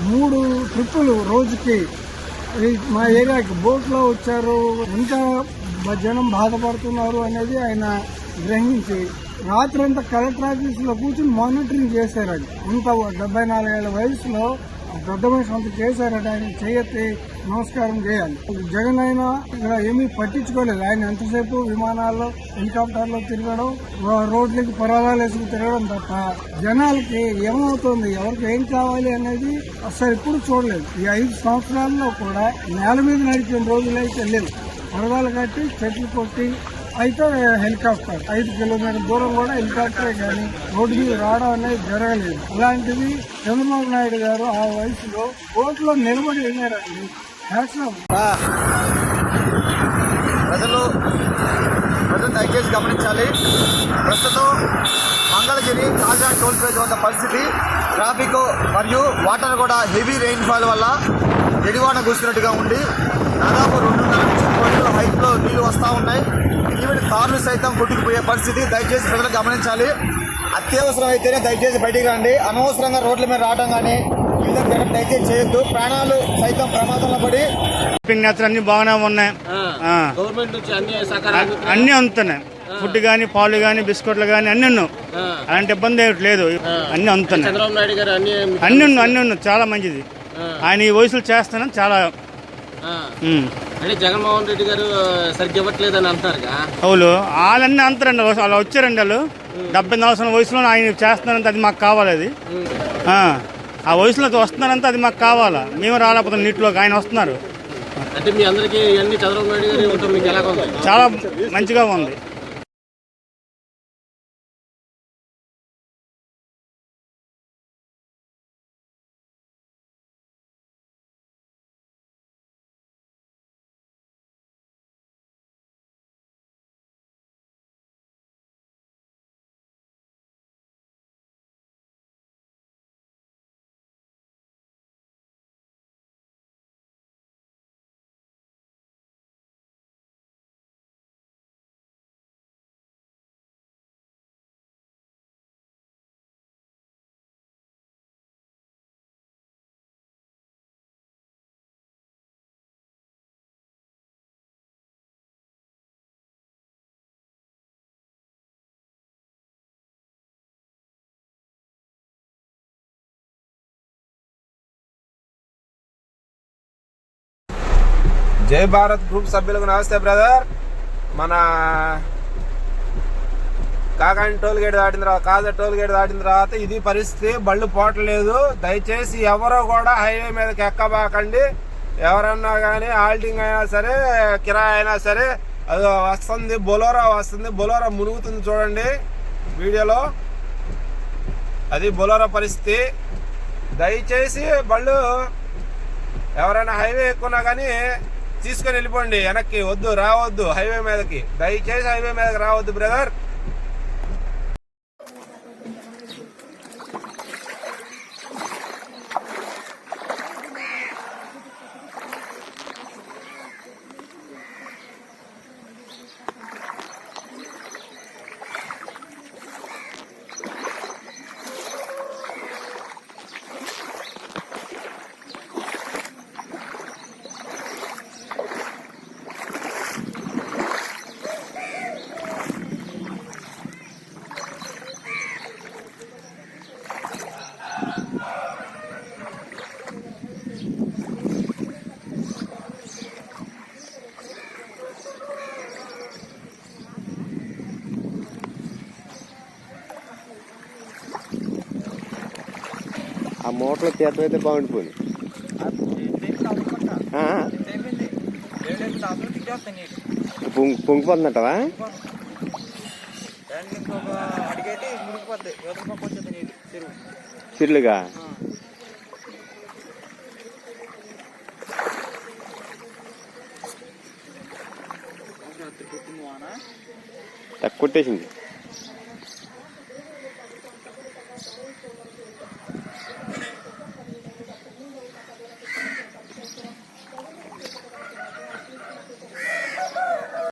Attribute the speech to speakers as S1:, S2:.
S1: మూడు ట్రిప్పులు రోజుకి. మా ఏరియాకి బోట్లో వచ్చారు. ఎంత జనం బాధపడుతున్నారు అనేది ఆయన గ్రహించి రాత్రంతా కలెక్టర్ ఆఫీస్లో కూర్చుని మానిటరింగ్ చేశారండి. ఇంత డెబ్బై నాలుగేళ్ళ వయసులో పెద్ద మనిషి అంత చేశారట ఆయన చేయెత్తి నమస్కారం చేయాలి. జగన్ అయినా ఇక్కడ ఏమీ పట్టించుకోలేదు. ఆయన ఎంతసేపు విమానాల్లో హెలికాప్టర్లో తిరగడం రోడ్లకి పరాదాలు వేసుకుని తిరగడం తప్ప జనాలకి ఏమవుతుంది? ఎవరికి ఏం కావాలి అనేది అసలు ఎప్పుడు చూడలేదు. ఈ ఐదు సంవత్సరాల్లో కూడా నేల మీద నడిచిన రోజులు అయితే లేవు. పరదాలు కట్టి చెట్లు కొట్టి అయితే హెలికాప్టర్. ఐదు కిలోమీటర్ల దూరం కూడా హెలికాప్టర్ కానీ రోడ్డు మీద రావడం అనేది జరగలేదు. అలాంటిది చంద్రబాబు నాయుడు గారు ఆ వయసులో ఓట్లో నిలబడి వెళ్ళారండి.
S2: ప్రజలు ప్రజలు దయచేసి గమనించాలి. ప్రస్తుతం మంగళగిరి కాజా టోల్ ప్లేస్ వద్ద పరిస్థితి ట్రాఫిక్ మరియు వాటర్ కూడా హెవీ రెయిన్ఫాల్ వల్ల ఎడివాన కూర్చున్నట్టుగా ఉండి దాదాపు రెండు హైట్లో నీళ్ళు వస్తూ ఉన్నాయి. ఈవెన్ కార్లు సైతం కొట్టుకుపోయే పరిస్థితి. దయచేసి ప్రజలు గమనించాలి. అత్యవసరం అయితేనే దయచేసి బయటికి రండి. అనవసరంగా రోడ్ల మీద రావడం కానీ దయచేసి చేయొద్దు. ప్రాణాలు సైతం ప్రమాదంలో పడి
S3: అన్ని బాగానే ఉన్నాయి. ఆ.
S4: గవర్నమెంట్ నుంచి అన్ని
S3: అందుతున్నాయి. ఫుడ్ కానీ పాలు కానీ బిస్కెట్లు కానీ అన్ని ఉన్నావు. అలాంటి ఇబ్బంది ఏమిటి లేదు. అన్ని అందుతున్నాయి.
S4: చంద్రబాబు నాయుడు గారు అన్ని
S3: అన్ని ఉన్నాయి అన్ని ఉన్నాయి. చాలా మంచిది. ఆయన ఈ వయసులో చేస్తానని చాలా.
S4: అంటే జగన్మోహన్ రెడ్డి గారు సరిగ్గా ఇవ్వట్లేదు అని అంటున్నారుగా
S3: అవును. వాళ్ళన్నీ అంతరండి వాళ్ళు వచ్చారండి వాళ్ళు. డెబ్బై నాలుగు సంవత్సరాల వయసులో ఆయన చేస్తున్నారంటే అది మాకు కావాలి అది. ఆ. వయసులో వస్తున్నారంటే అది మాకు కావాలా? మేము రాలేకపోతాం నీటిలోకి ఆయన వస్తున్నారు.
S4: అంటే మీ అందరికీ ఇవన్నీ చంద్రబాబు నాయుడు గారు మీకు ఉంది
S3: చాలా మంచిగా ఉంది.
S5: జై భారత్ గ్రూప్ సభ్యులకు నమస్తే బ్రదర్. మన కాకాని టోల్ గేట్ దాటిన తర్వాత కాజా టోల్ గేట్ దాటిన తర్వాత ఇది పరిస్థితి. బళ్ళు పోవట్లేదు దయచేసి ఎవరో కూడా హైవే మీదకి ఎక్కబాకండి. ఎవరన్నా కానీ ఆల్టింగ్ అయినా సరే కిరాయి అయినా సరే అది వస్తుంది బొలోరా వస్తుంది. బొలోరా మునుగుతుంది చూడండి వీడియోలో. అది బొలోరా పరిస్థితి. దయచేసి బళ్ళు ఎవరైనా హైవే ఎక్కున్నా కానీ తీసుకొని వెళ్ళిపోండి వెనక్కి వద్దు రావద్దు హైవే మీదకి. దయచేసి హైవే మీదకి రావద్దు బ్రదర్.
S6: ఆ మోటార్లో తీర్థం అయితే బాగుండిపోయింది. పొంగి పొంగిపోతుందంటవా? చిర్లుగా? కొట్టేసింది.